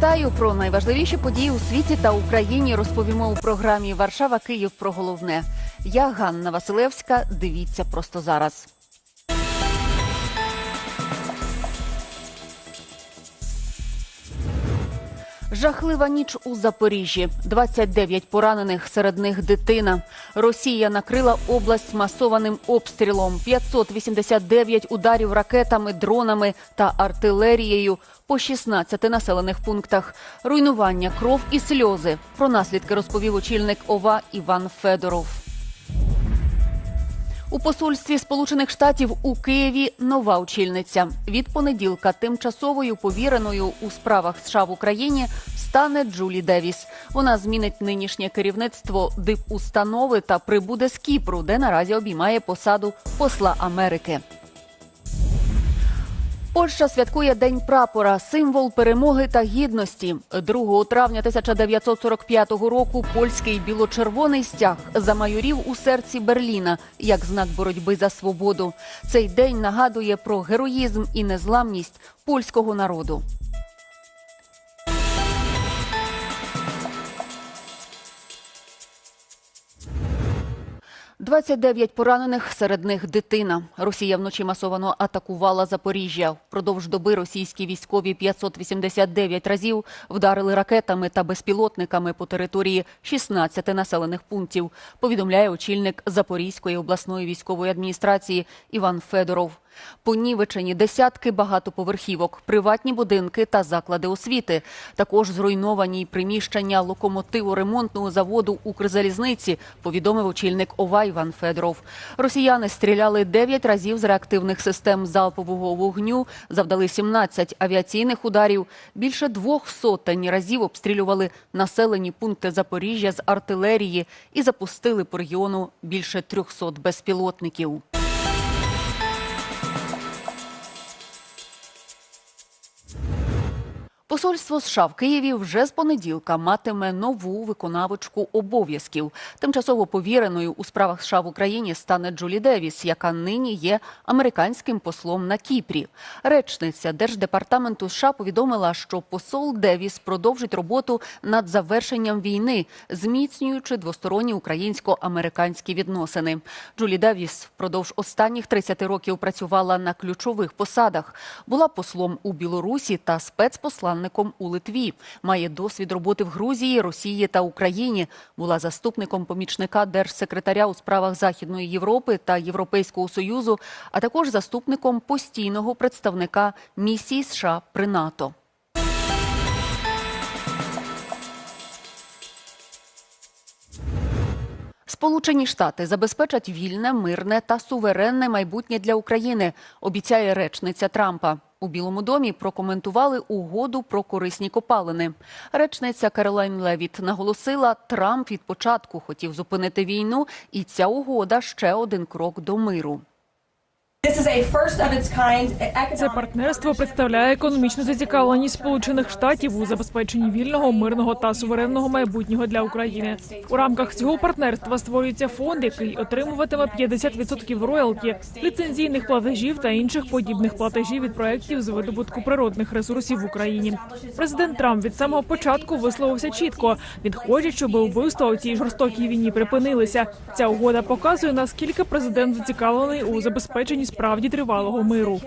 Вітаю про найважливіші події у світі та Україні. Розповімо у програмі Варшава Київ про головне. Я Ганна Василевська. Дивіться просто зараз. Жахлива ніч у Запоріжжі. 29 поранених, серед них дитина. Росія накрила область масованим обстрілом. 589 ударів ракетами, дронами та артилерією по 16 населених пунктах. Руйнування, кров і сльози. Про наслідки розповів очільник ОВА Іван Федоров. У посольстві Сполучених Штатів у Києві нова очільниця. Від понеділка тимчасовою повіреною у справах США в Україні стане Джулі Девіс. Вона змінить нинішнє керівництво дипустанови та прибуде з Кіпру, де наразі обіймає посаду посла Америки. Польща святкує День прапора, символ перемоги та гідності. 2 травня 1945 року польський біло-червоний стяг замайорів у серці Берліна як знак боротьби за свободу. Цей день нагадує про героїзм і незламність польського народу. «29 поранених, серед них дитина. Росія вночі масовано атакувала Запоріжжя. Впродовж доби російські військові 589 разів вдарили ракетами та безпілотниками по території 16 населених пунктів, повідомляє очільник Запорізької обласної військової адміністрації Іван Федоров. Понівечені десятки багатоповерхівок, приватні будинки та заклади освіти. Також зруйновані й приміщення локомотиво-ремонтного заводу Укрзалізниці, повідомив очільник ОВА Іван Федоров. Росіяни стріляли 9 разів з реактивних систем залпового вогню, завдали 17 авіаційних ударів. Більше двох сотень разів обстрілювали населені пункти Запоріжжя з артилерії і запустили по регіону більше 300 безпілотників. Посольство США в Києві вже з понеділка матиме нову виконавочку обов'язків. Тимчасово повіреною у справах США в Україні стане Джулі Девіс, яка нині є американським послом на Кіпрі. Речниця Держдепартаменту США повідомила, що посол Девіс продовжить роботу над завершенням війни, зміцнюючи двосторонні українсько-американські відносини. Джулі Девіс впродовж останніх 30 років працювала на ключових посадах. Була послом у Білорусі та спецпосланником у Литві. Має досвід роботи в Грузії, Росії та Україні. Була заступником помічника держсекретаря у справах Західної Європи та Європейського союзу, а також заступником постійного представника місії США при НАТО. Сполучені Штати забезпечать вільне, мирне та суверенне майбутнє для України, обіцяє речниця Трампа. У Білому домі прокоментували угоду про корисні копалини. Речниця Каролайн Левіт наголосила, Трамп від початку хотів зупинити війну, і ця угода ще один крок до миру. Це партнерство представляє економічну зацікавленість Сполучених Штатів у забезпеченні вільного, мирного та суверенного майбутнього для України. У рамках цього партнерства створюється фонд, який отримуватиме 50% роялті, ліцензійних платежів та інших подібних платежів від проєктів з видобутку природних ресурсів в Україні. Президент Трамп від самого початку висловився чітко. Він хоче, щоб вбивства у цій жорстокій війні припинилися. Ця угода показує наскільки президент зацікавлений у забезпеченні справді тривалого миру.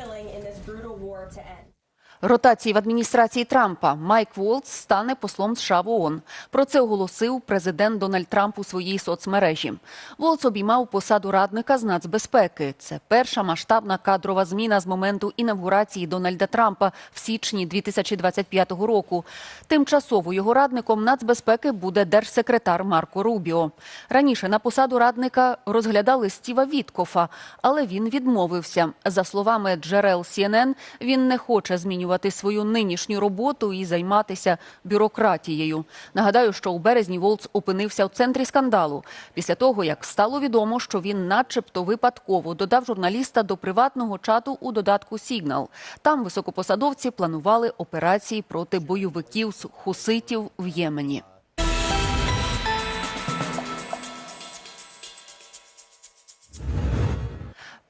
Ротації в адміністрації Трампа Майк Волц стане послом США в ООН. Про це оголосив президент Дональд Трамп у своїй соцмережі. Волц обіймав посаду радника з нацбезпеки. Це перша масштабна кадрова зміна з моменту інавгурації Дональда Трампа в січні 2025 року. Тимчасово його радником нацбезпеки буде держсекретар Марко Рубіо. Раніше на посаду радника розглядали Стіва Віткофа, але він відмовився. За словами джерел CNN, він не хоче змінювати свою нинішню роботу і займатися бюрократією. Нагадаю, що у березні Волц опинився в центрі скандалу після того, як стало відомо, що він, начебто, випадково додав журналіста до приватного чату у додатку Сігнал. Там високопосадовці планували операції проти бойовиків з хуситів в Ємені.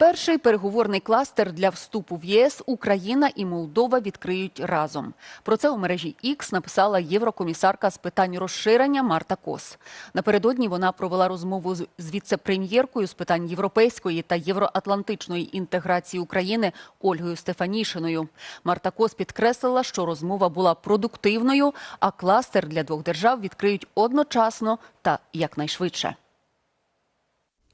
Перший переговорний кластер для вступу в ЄС Україна і Молдова відкриють разом. Про це у мережі X написала єврокомісарка з питань розширення Марта Кос. Напередодні вона провела розмову з віце-прем'єркою з питань європейської та євроатлантичної інтеграції України Ольгою Стефанішиною. Марта Кос підкреслила, що розмова була продуктивною, а кластер для двох держав відкриють одночасно та якнайшвидше.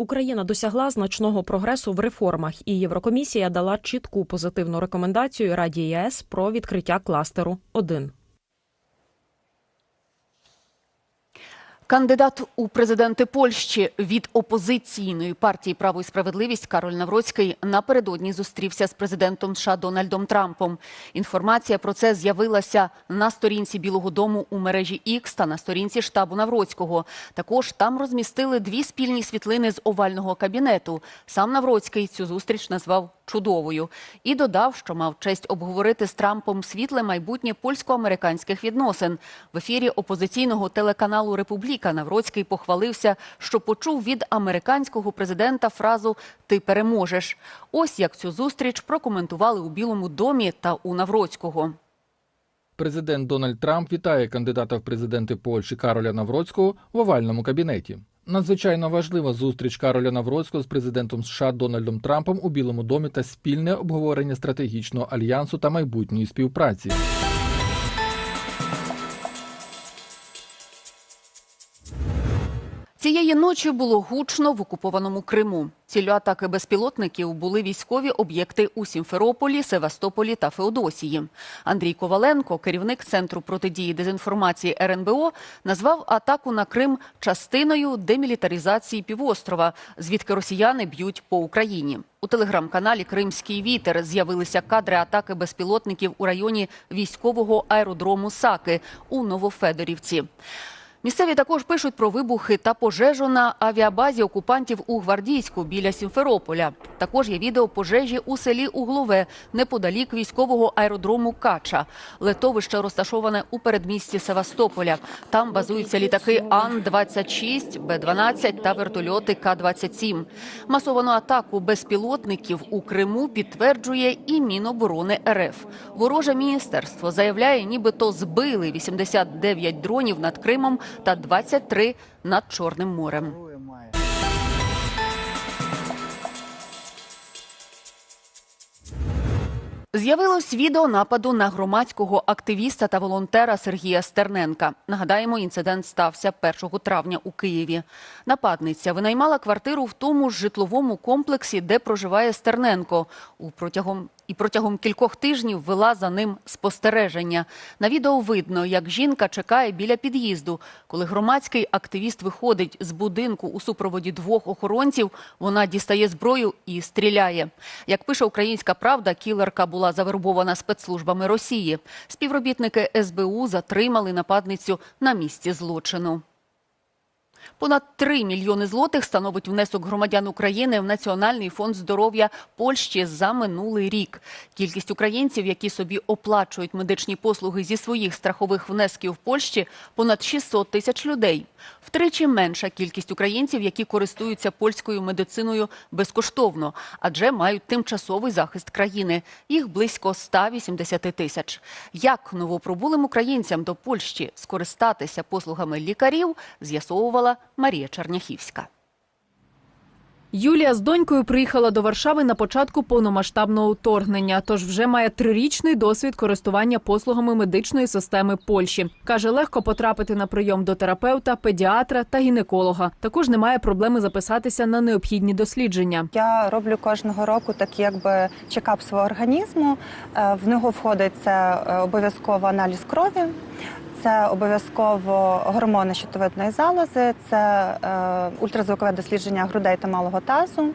Україна досягла значного прогресу в реформах, і Єврокомісія дала чітку позитивну рекомендацію Раді ЄС про відкриття кластеру 1 Кандидат у президенти Польщі від опозиційної партії Право і справедливість Кароль Навроцький напередодні зустрівся з президентом США Дональдом Трампом. Інформація про це з'явилася на сторінці Білого Дому у мережі X та на сторінці штабу Навроцького. Також там розмістили дві спільні світлини з овального кабінету. Сам Навроцький цю зустріч назвав чудовою і додав, що мав честь обговорити з Трампом світле майбутнє польсько-американських відносин. В ефірі опозиційного телеканалу Републіка Навроцький похвалився, що почув від американського президента фразу Ти переможеш. Ось як цю зустріч прокоментували у Білому домі та у Навроцького. Президент Дональд Трамп вітає кандидата в президенти Польщі Кароля Навроцького в овальному кабінеті. Надзвичайно важлива зустріч Кароля Навроцького з президентом США Дональдом Трампом у Білому домі та спільне обговорення стратегічного альянсу та майбутньої співпраці. Цієї ночі було гучно в окупованому Криму. Ціллю атаки безпілотників були військові об'єкти у Сімферополі, Севастополі та Феодосії. Андрій Коваленко, керівник центру протидії дезінформації РНБО, назвав атаку на Крим частиною демілітаризації півострова, звідки росіяни б'ють по Україні. У телеграм-каналі Кримський вітер з'явилися кадри атаки безпілотників у районі військового аеродрому Саки у Новофедорівці. Місцеві також пишуть про вибухи та пожежу на авіабазі окупантів у Гвардійську біля Сімферополя. Також є відео пожежі у селі Углове неподалік військового аеродрому Кача. Летовище розташоване у передмісті Севастополя. Там базуються літаки Ан-26, Б-12 та вертольоти К-27. Масовану атаку безпілотників у Криму підтверджує і Міноборони РФ. Вороже міністерство заявляє, нібито збили 89 дронів над Кримом та 23 над Чорним морем. З'явилось відео нападу на громадського активіста та волонтера Сергія Стерненка. Нагадаємо, інцидент стався 1 травня у Києві. Нападниця винаймала квартиру в тому ж житловому комплексі, де проживає Стерненко. У протягом і протягом кількох тижнів вела за ним спостереження. На відео видно, як жінка чекає біля під'їзду. Коли громадський активіст виходить з будинку у супроводі двох охоронців, вона дістає зброю і стріляє. Як пише Українська Правда, кілерка була завербована спецслужбами Росії. Співробітники СБУ затримали нападницю на місці злочину. Понад 3 мільйони злотих становить внесок громадян України в Національний фонд здоров'я Польщі за минулий рік. Кількість українців, які собі оплачують медичні послуги зі своїх страхових внесків в Польщі, понад 600 тисяч людей. Втричі менша кількість українців, які користуються польською медициною безкоштовно, адже мають тимчасовий захист країни. Їх близько 180 тисяч. Як новопробулим українцям до Польщі скористатися послугами лікарів, з'ясовувала Марія Черняхівська. Юлія з донькою приїхала до Варшави на початку повномасштабного вторгнення, тож вже має трирічний досвід користування послугами медичної системи Польщі. Каже, легко потрапити на прийом до терапевта, педіатра та гінеколога. Також немає проблеми записатися на необхідні дослідження. Я роблю кожного року такий якби чекап свого організму. Е, В нього входить це е, обов'язково аналіз крові, це обов'язково гормони щитовидної залози, це е, ультразвукове дослідження грудей та малого тазу. Е,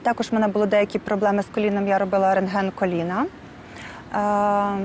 Також в мене були деякі проблеми з коліном. Я робила рентген коліна. Е,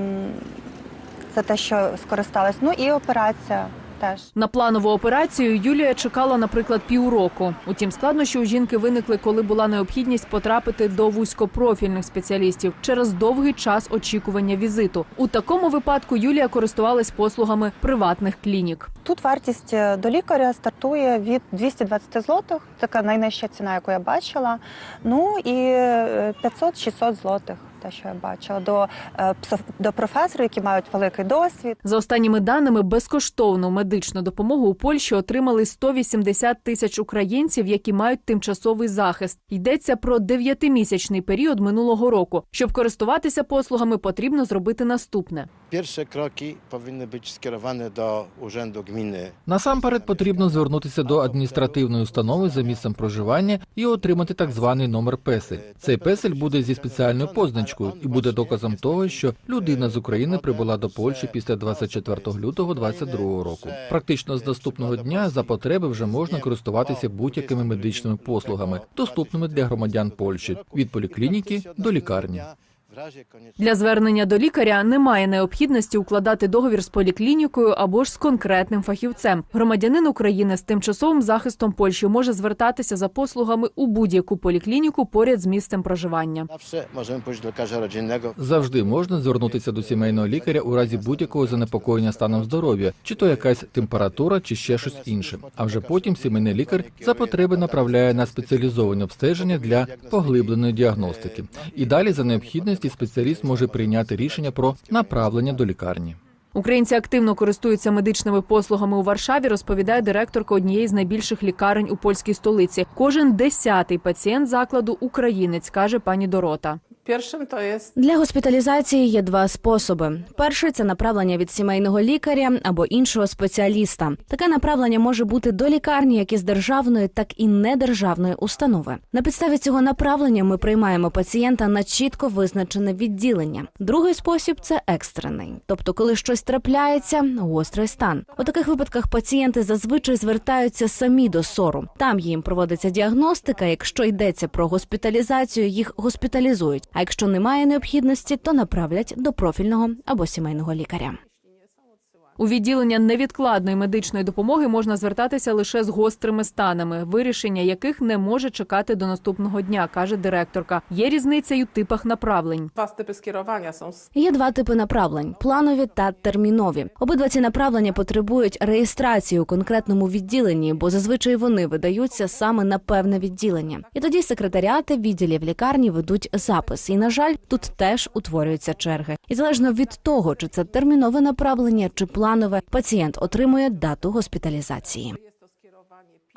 Це те, що скористалась. Ну і операція теж. На планову операцію Юлія чекала, наприклад, півроку. Утім, складнощі у жінки виникли, коли була необхідність потрапити до вузькопрофільних спеціалістів через довгий час очікування візиту. У такому випадку Юлія користувалась послугами приватних клінік. Тут вартість е, до лікаря стартує від 220 злотих, така найнижча ціна, яку я бачила. Ну і е, 500-600 злотих, те, що я бачила, до, е, до професорів, які мають великий досвід. За останніми даними, безкоштовну медичну допомогу у Польщі отримали 180 тисяч українців, які мають тимчасовий захист. Йдеться про дев'ятимісячний період минулого року. Щоб користуватися послугами, потрібно зробити наступне. Pierwsze kroki powinny być skierowane do Urzędu Gminy. Насамперед потрібно звернутися до адміністративної установи за місцем проживання і отримати так званий номер песель. Цей песель буде зі спеціальною позначкою і буде доказом того, що людина з України прибула до Польщі після 24 лютого 2022 року. Практично з наступного дня за потреби вже можна користуватися будь-якими медичними послугами, доступними для громадян Польщі від поліклініки до лікарні. Для звернення до лікаря немає необхідності укладати договір з поліклінікою або ж з конкретним фахівцем. Громадянин України з тимчасовим захистом Польщі може звертатися за послугами у будь-яку поліклініку поряд з місцем проживання. Завжди можна звернутися до сімейного лікаря у разі будь-якого занепокоєння станом здоров'я, чи то якась температура, чи ще щось інше. А вже потім сімейний лікар за потреби направляє на спеціалізовані обстеження для поглибленої діагностики. І далі за необхідності спеціаліст може прийняти рішення про направлення до лікарні. Українці активно користуються медичними послугами у Варшаві, розповідає директорка однієї з найбільших лікарень у польській столиці. Кожен десятий пацієнт закладу українець, каже пані Дорота. Pierwszym to jest Для госпіталізації є два способи: перший це направлення від сімейного лікаря або іншого спеціаліста. Таке направлення може бути до лікарні, як із державної, так і недержавної установи. На підставі цього направлення ми приймаємо пацієнта на чітко визначене відділення. Другий спосіб це екстрений, тобто, коли щось трапляється, гострий стан. У таких випадках пацієнти зазвичай звертаються самі до сору. Там їм проводиться діагностика. Якщо йдеться про госпіталізацію, їх госпіталізують. А якщо немає необхідності, то направлять до профільного або сімейного лікаря. У відділення невідкладної медичної допомоги можна звертатися лише з гострими станами, вирішення яких не може чекати до наступного дня, каже директорка. Є різниця у типах направлень. Є два типи направлень: планові та термінові. Обидва ці направлення потребують реєстрації у конкретному відділенні, бо зазвичай вони видаються саме на певне відділення. І тоді секретаріати відділів лікарні ведуть запис. І на жаль, тут теж утворюються черги. І залежно від того, чи це термінове направлення чи планове, пацієнт отримує дату госпіталізації.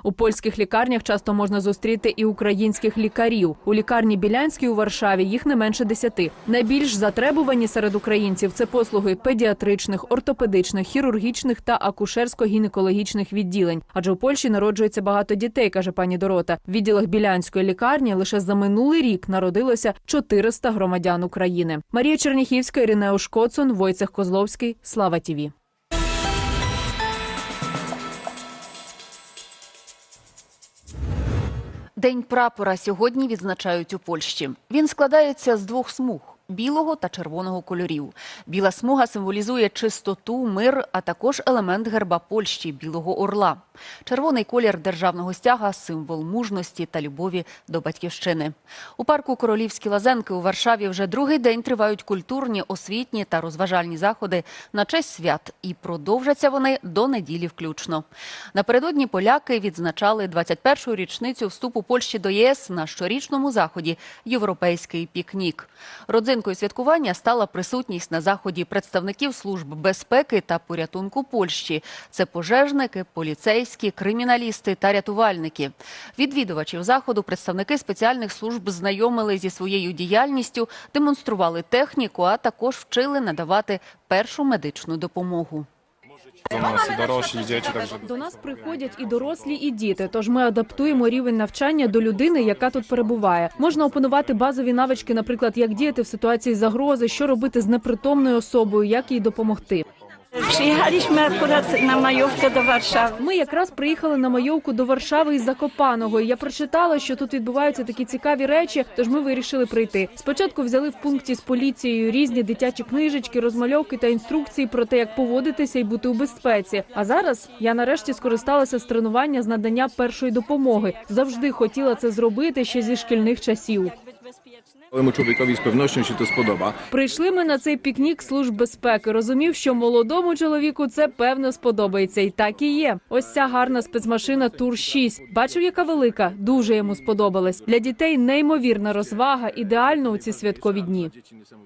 У польських лікарнях часто можна зустріти і українських лікарів. У лікарні Білянській у Варшаві їх не менше десяти. Найбільш затребувані серед українців це послуги педіатричних, ортопедичних, хірургічних та акушерсько-гінекологічних відділень. Адже у Польщі народжується багато дітей, каже пані Дорота. В відділах Білянської лікарні лише за минулий рік народилося 400 громадян України. Марія Черніхівська, Іринео Шкоцун, Войцех Козловський. Слава Тіві. День прапора сьогодні відзначають у Польщі. Він складається з двох смуг білого та червоного кольорів. Біла смуга символізує чистоту, мир, а також елемент герба Польщі білого орла. Червоний колір державного стяга символ мужності та любові до батьківщини. У парку Королівські Лазенки у Варшаві вже другий день тривають культурні, освітні та розважальні заходи на честь свят, і продовжаться вони до неділі включно. Напередодні поляки відзначали 21-ю річницю вступу Польщі до ЄС на щорічному заході Європейський пікнік. Родзинкою святкування стала присутність на заході представників служб безпеки та порятунку Польщі. Це пожежники, поліцейські, криміналісти та рятувальники. Відвідувачів заходу представники спеціальних служб знайомили зі своєю діяльністю, демонстрували техніку, а також вчили надавати першу медичну допомогу. До нас і дорослі, і діти, також. До нас приходять і дорослі, і діти. Тож ми адаптуємо рівень навчання до людини, яка тут перебуває. Можна опанувати базові навички, наприклад, як діяти в ситуації загрози, що робити з непритомною особою, як їй допомогти. Przyjechaliśmy akurat na majówkę do Warszawy. Ми якраз приїхали на майовку до Варшави із Закопаного. Я прочитала, що тут відбуваються такі цікаві речі, тож ми вирішили прийти. Спочатку взяли в пункті з поліцією різні дитячі книжечки, розмальовки та інструкції про те, як поводитися і бути у безпеці. А зараз я нарешті скористалася з тренування з надання першої допомоги. Завжди хотіла це зробити ще зі шкільних часів. Małemu чоловікові з się to сподоба. Прийшли ми на цей пікнік служб безпеки. Розумів, що молодому чоловіку це певно сподобається, і так і є. Ось ця гарна спецмашина Тур 6 Бачив, яка велика. Дуже йому сподобалась. Для дітей неймовірна розвага, ідеально у ці святкові дні.